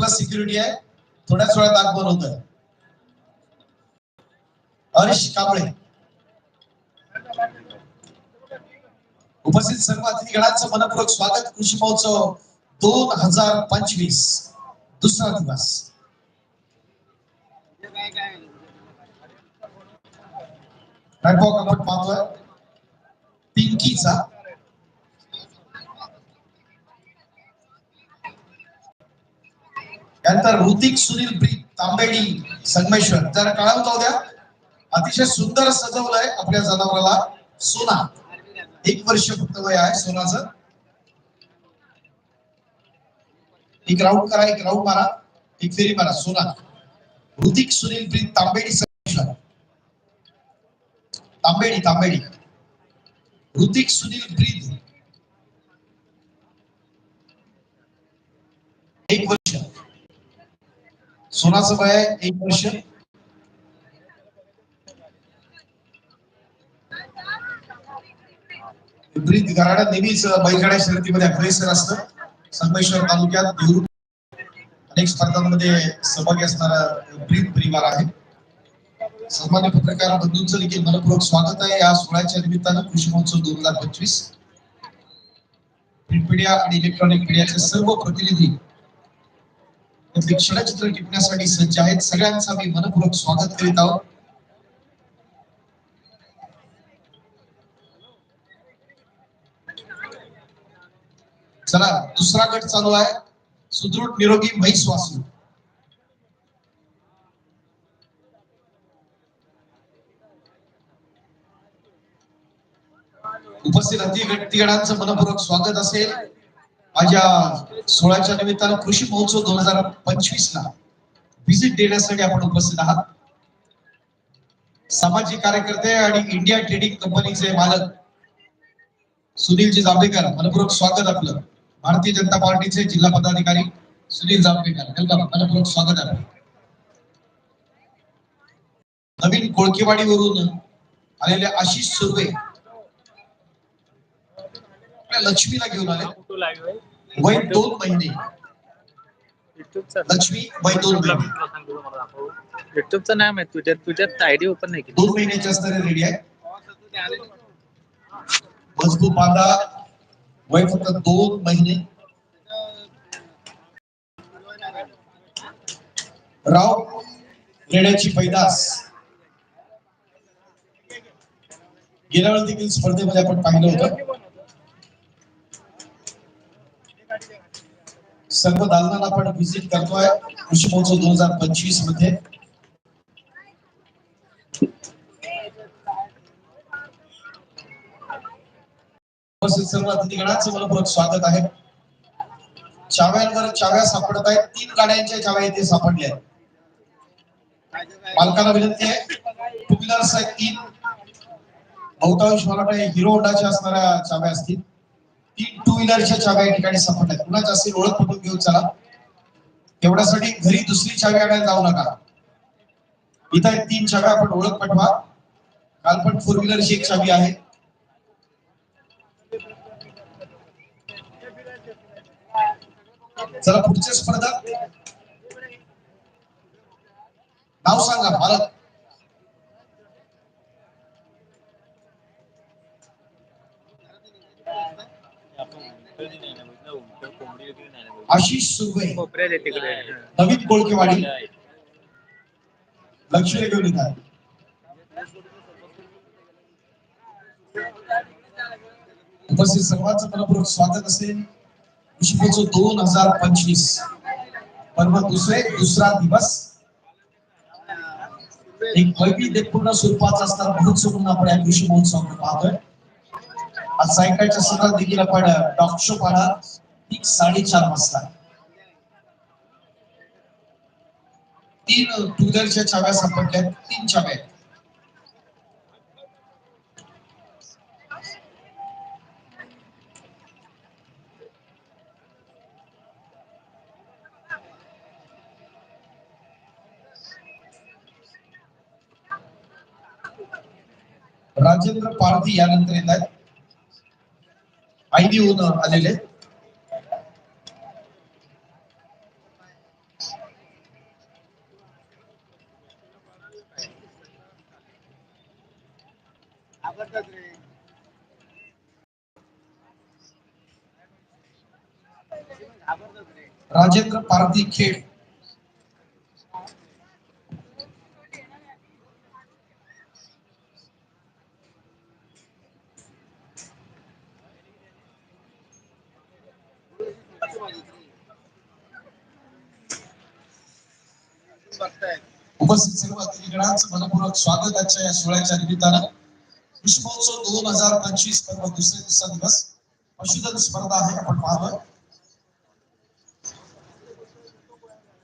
Plus security आहे. थोड्याच वेळात आग बनवत आहे. हरीश कांबळे. उपस्थित सर्व अतिथीगणांचं मनपूर्वक स्वागत. कृषी महोत्सव दोन हजार पंचवीस. दुसरा दिवस. आपण पाहतोय. पिंकीचा त्यानंतर ऋतिक सुनील प्रीत तांबेडी संगमेश्वर. जरा काळा होता अतिशय सुंदर सजवलंय आपल्या जनावराला सोना. एक वर्ष फक्त वय आहे सोनाचं. एक राऊंड करा एक राऊंड मारा. एक फेरी मारा सोना. ऋतिक सुनील प्रीत तांबेडी संगमेश्वर. तांबेडी तांबेडी. ऋतिक सुनील प्रीत. एक सोनाचं वय एक वर्ष. विपरीत गराडा नेहमीच बैलगाड्या शर्यतीमध्ये अग्रेसर असतं. संगमेश्वर तालुक्यात देऊर अनेक स्पर्धांमध्ये सहभागी असणारा विपरीत परिवार आहे. सन्मान्य पत्रकार बंधूंचं देखील मनपूर्वक स्वागत आहे. या सोहळ्याच्या निमित्तानं कृषी महोत्सव दोन हजार पंचवीस. प्रिंट मीडिया आणि इलेक्ट्रॉनिक मीडियाचे सर्व प्रतिनिधी क्षणचित्र टिपण्यासाठी सज्ज आहेत. सगळ्यांचं आम्ही मनपूर्वक स्वागत करीत आहोत. चला दुसरा गट चालू आहे. सुदृढ निरोगी म्हैस वासू उपस्थित अतिगणांचं मनपूर्वक स्वागत असेल. माझ्या सोळाच्या निमित्तानं कृषी महोत्सव दोन हजार पंचवीस ला व्हिजिट देण्यासाठी आपण उपस्थित आहात. सामाजिक कार्यकर्ते आणि इंडिया ट्रेडिंग कंपनीचे मालक सुनीलजी जांभेकर मनपूर्वक स्वागत आपलं. भारतीय जनता पार्टीचे जिल्हा पदाधिकारी सुनील जांभेकर वेलकम मनपूर्वक स्वागत आहे नवीन कोळकेवाडीवरून आलेले आशिष सुर्वे लक्ष्मीला घेऊन आले. वय दोन महिने. युट्यूबचा लक्ष्मी वय दोन महिने. युट्यूबचं नाव आहे तुझ्यात तुझ्यात आयडी ओपन नाही दोन महिन्याची असणारे रेडी आहे. मजबूत बांधा. वय फक्त दोन महिने. राव रेड्याची पैदास. गेल्या वेळी देखील स्पर्धेमध्ये आपण पाहिलं होतं. सर्व दालनाला आपण व्हिजिट करतोय कृषी महोत्सव दोन हजार पंचवीसमध्ये. सर्व अतिथीगणांचं मनपूर्वक स्वागत आहे. चाव्यांवर चाव्या सापडत आहेत. तीन गाड्यांच्या चाव्या इथे सापडल्या आहेत. मालकाला विनंती आहे टू व्हीलर्स आहेत तीन. बहुतांश मला हिरो होंडाच्या असणाऱ्या चाव्या असतील. टू व्हीलरच्या चाव्या या ठिकाणी सापडल्या. पुन्हा जास्त ओळख पटून घेऊन चला. एवढ्यासाठी घरी दुसरी चावी आणायला जाऊ नका. इथं तीन चाव्या आपण ओळख पटवा. काल पण फोर व्हीलरची एक चावी आहे. चला पुढच्या स्पर्धा. नाव सांगा भारत. आशिष आहे तिकडे नवीन कोळकेवाडी। लक्ष्मी घेऊन येतात उपस्थित सर्वांचं मनपूर्वक स्वागत असेल. कृषी महोत्सव दोन हज़ार पंचवीस. पर्व दुसरे दुसरा दिवस. एक वैविध्यपूर्ण स्वरूपाचा असणारा महोत्सव म्हणून आपण या कृषी महोत्सव पाहतोय. आज सायंकाळच्या सत्रात देखील आपण डॉग शो पाहणार एक साडेचार वाजता. तीन टू व्हीलरच्या चाव्या सापडल्या आहेत. तीन चाव्या आहेत. राजेंद्र पारधी यानंतर येत आहेत. ऐंदीहून आलेले राजेंद्र पारधी खेळ उपस्थित सर्व अतिथीगणांचं मनपूर्वक स्वागत आजच्या या सोहळ्याच्या निमित्तानं. कृषी दोन हजार पंचवीस पर्व दुसरे दुसरा दिवस. पशुधन स्पर्धा आहे आपण पाहावं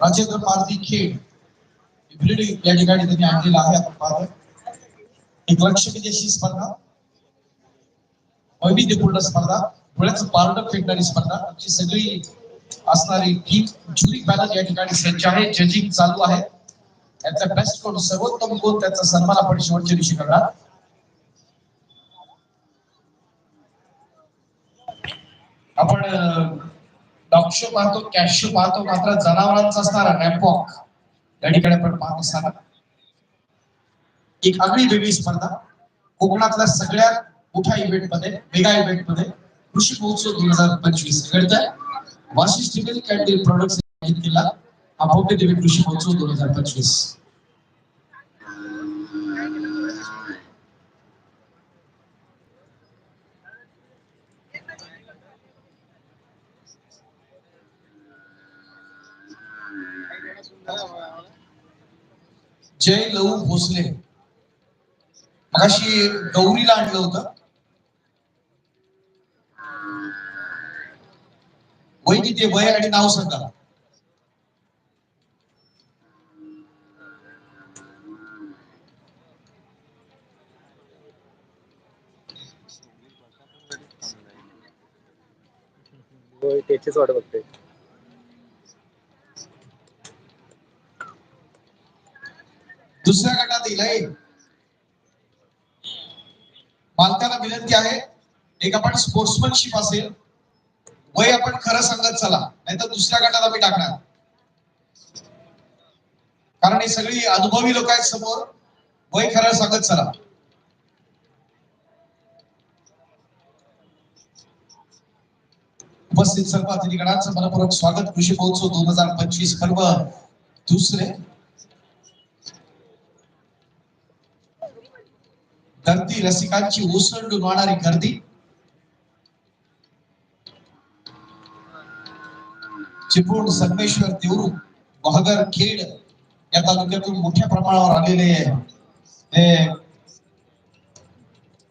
राजेंद्र पारधी खेळ ब्रिडिंग या ठिकाणी त्यांनी आणलेला आहे आपण पाहतोय. एक लक्ष विदेशी स्पर्धा. वैविध्यपूर्ण स्पर्धा. डोळ्याचं पारड फेकणारी स्पर्धा. आमची सगळी असणारी टीम ज्युरी पॅनल या ठिकाणी सज्ज आहे जजिंग चालू आहे. त्याचा बेस्ट कोण सर्वोत्तम कोण त्याचा सन्मान आपण शेवटच्या दिवशी करणार. आपण डॉग शो पाहतो कॅश शो पाहतो मात्र जनावरांचा असणारा रॅम्पॉक या ठिकाणी आपण पाहत असताना. एक आगळी वेगळी स्पर्धा. कोकणातल्या सगळ्यात मोठ्या इव्हेंटमध्ये मेगा इव्हेंटमध्ये कृषी महोत्सव दोन हजार पंचवीस घडतंय. वाशिष्ठी मिल्क प्रोडक्ट डेअरी केला. हा भव्य कृषी महोत्सव दोन हजार पंचवीस. जय लहू भोसले. मगाशी गौरीला आणलं होतं. वय किती? वय आणि नाव सांगा त्याचीच वाट बघते दुसऱ्या गटात येईल हे. मालकाला विनंती आहे एक आपण स्पोर्ट्समनशिप असेल वय आपण खरं सांगत चला नाहीतर दुसऱ्या गटात आम्ही टाकणार. कारण ही सगळी अनुभवी लोक आहेत समोर वय खरं सांगत चला. उपस्थित सर्व अतिथीगणांचं मनपूर्वक स्वागत. कृषी महोत्सव दोन हजार पंचवीस पर्व दुसरे. गर्दी रसिकांची ओसंडून वाहणारी गर्दी. चिपळूण संगमेश्वर देवरू बहागर खेड या तालुक्यातून मोठ्या प्रमाणावर आलेले हे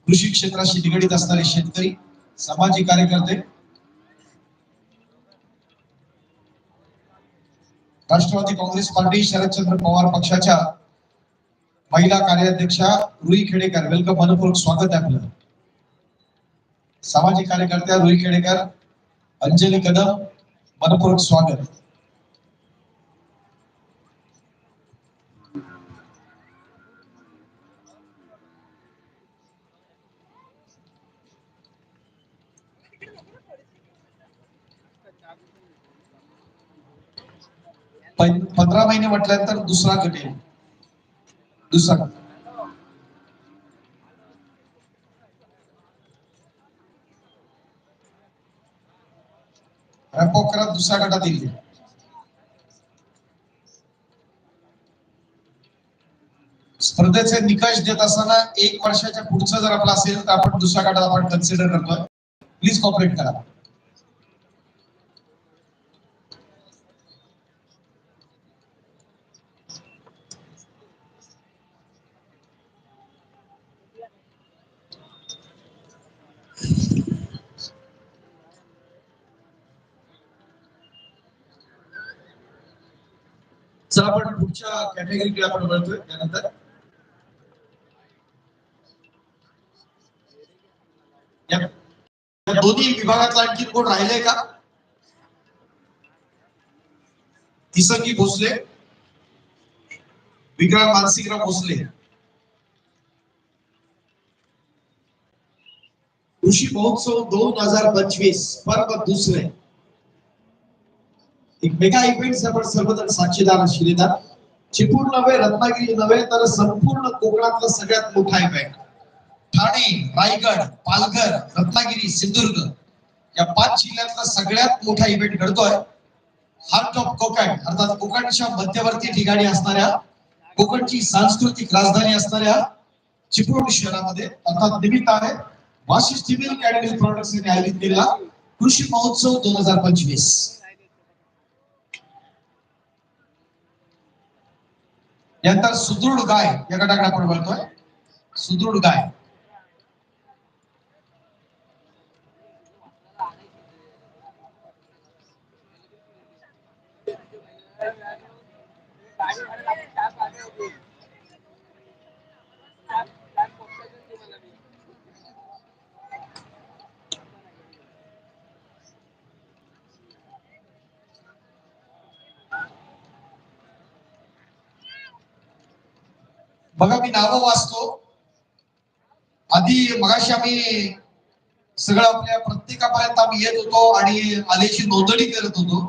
कृषी क्षेत्राशी निगडीत असणारे शेतकरी सामाजिक कार्यकर्ते राष्ट्रवादी काँग्रेस पार्टी शरदचंद्र पवार पक्षाच्या महिला कार्याध्यक्षा रुई खेडेकर. वेलकम मनपूर्वक स्वागत आहे आपलं. सामाजिक कार्यकर्त्या रुई खेडेकर अंजली कदम मनपूर्वक स्वागत. पंधरा महिने म्हटल्यानंतर दुसरा गट येईल. दुसरा गट. रॅपॉक दुसऱ्या गटात येईल स्पर्धेचे निकष देत असताना एक वर्षाच्या पुढचं जर आपलं असेल तर आपण दुसऱ्या गटात आपण कन्सिडर करतोय. प्लीज कॉपरेट करा. चला आपण पुढच्या कॅटेगरीकडे आपण वळतोय, त्यानंतर. दोन्ही विभागातला आणखी कोण का? भोसले विक्रम मानसिकराव भोसले. कृषी महोत्सव दोन हज़ार पंचवीस, पर्व दुसरे. एक मेगा इव्हेंट आपण सर्वजण साक्षीदार शिलेदार चिपळूण नव्हे रत्नागिरी नव्हे तर संपूर्ण कोकणातला सगळ्यात मोठा इव्हेंट ठाणे रायगड पालघर रत्नागिरी सिंधुदुर्ग. या पाच जिल्ह्यातला सगळ्यात मोठा इव्हेंट घडतोय. हार्ट ऑफ कोकण अर्थात कोकणच्या मध्यवर्ती ठिकाणी असणाऱ्या कोकणची सांस्कृतिक राजधानी असणाऱ्या चिपळूण शहरामध्ये अर्थात निमित्त आहे वाशिष्ठ मिल्क यांनी आयोजित केलेला कृषी महोत्सव दोन हजार पंचवीस. यानंतर सुदृढ गाय या गटाकडे आपण बोलतोय सुदृढ गाय. बघा मी नावं वाचतो. आधी मगाशी आम्ही सगळं आपल्या प्रत्येकापर्यंत आम्ही येत होतो आणि आलेची नोंदणी करत होतो.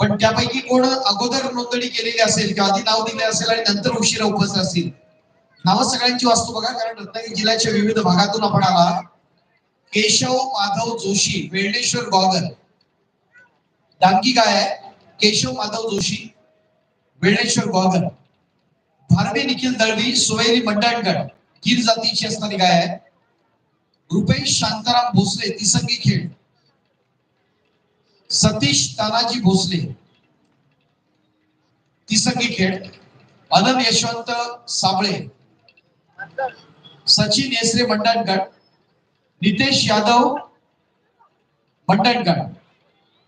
पण त्यापैकी कोण अगोदर नोंदणी केलेली असेल किंवा आधी नाव दिले असेल आणि नंतर उशिरा उपस्थित असतील नावं सगळ्यांची वाचतो बघा कारण रत्नागिरी जिल्ह्याच्या विविध भागातून आपण आला. केशव माधव जोशी वेल्डेश्वर गॉगर डांगी काय आहे? केशव माधव जोशी वेल्डेश्वर गॉगर भारवी निखिल दळवी सुवेरी मंडणगड गिर जातीची असणारी गाय आहे. रुपेश शांताराम भोसले तिसंगी खेळ. सतीश तानाजी भोसले तिसंगी खेळ. अनन यशवंत साबळे सचिन येसरे मंडणगड नितेश यादव मंडणगड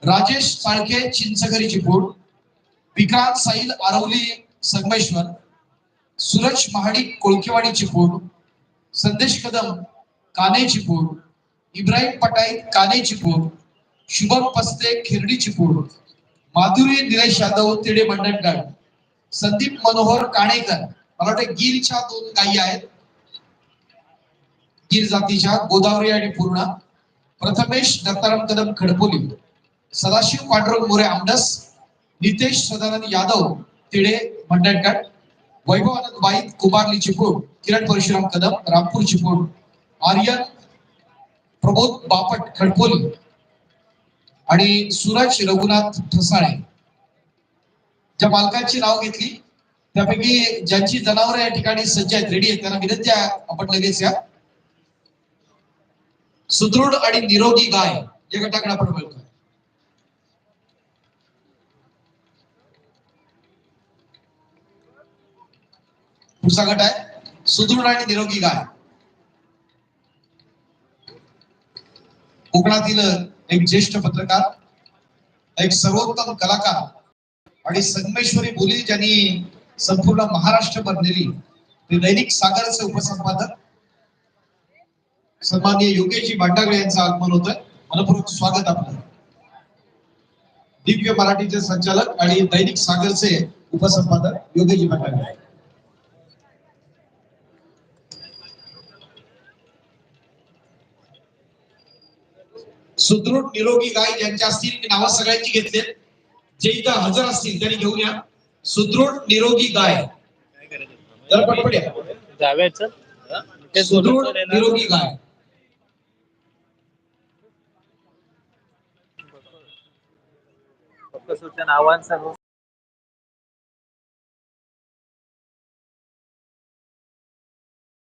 राजेश चाळके चिंचघरी चिपूड विक्रांत साईल आरवली संगमेश्वर. सूरज महाडिक कोळकेवाडीची पोर संदेश कदम कानेची पोर इब्राहिम पटाई कानेची पोर शुभम पस्ते खिरडीची पोर माधुरी निलेश यादव तिडे मंडणगड संदीप मनोहर काणेकर मला वाटतं गिरच्या दोन गायी आहेत. गिर जातीच्या गोदावरी आणि पूर्णा प्रथमेश दत्ताराम कदम खडपोली सदाशिव पांडुरंग मोरे आमडस नितेश सदानंद यादव तिडे मंडणगड वैभव आनंद बाईत कुमारली चिपूड किरण परशुराम कदम रामपूर चिपळूण आर्यन प्रबोध बापट खडपोली आणि सूरज रघुनाथ ठसाळे. ज्या मालकांची नाव घेतली त्यापैकी ज्यांची जनावरं या ठिकाणी सज्ज आहेत रेडी आहेत त्यांना विनंती आहे आपण लगेच या. सुदृढ आणि निरोगी गाय या गटाकडे आपण बोलतोय पुढचा गट आहे. सुदृढ आणि निरोगी गाय. कोकणातील एक ज्येष्ठ पत्रकार एक सर्वोत्तम कलाकार आणि संगमेश्वरी बोली ज्यांनी संपूर्ण महाराष्ट्र बनलेली ते दैनिक सागरचे उपसंपादक सन्माननीय योगेशजी भांडागळे यांचं आगमन होत मनपूर्वक स्वागत आपलं. दिव्य मराठीचे संचालक आणि दैनिक सागरचे उपसंपादक योगेशजी भांडागळे सुदृढ निरोगी गाय ज्यांच्या असतील मी नावं सगळ्यांची घेतले जे इथं हजर असतील त्यांनी घेऊन या. सुदृढ निरोगी गाय. जरा सुदृढ निरोगी गाय. आव्हान सांगू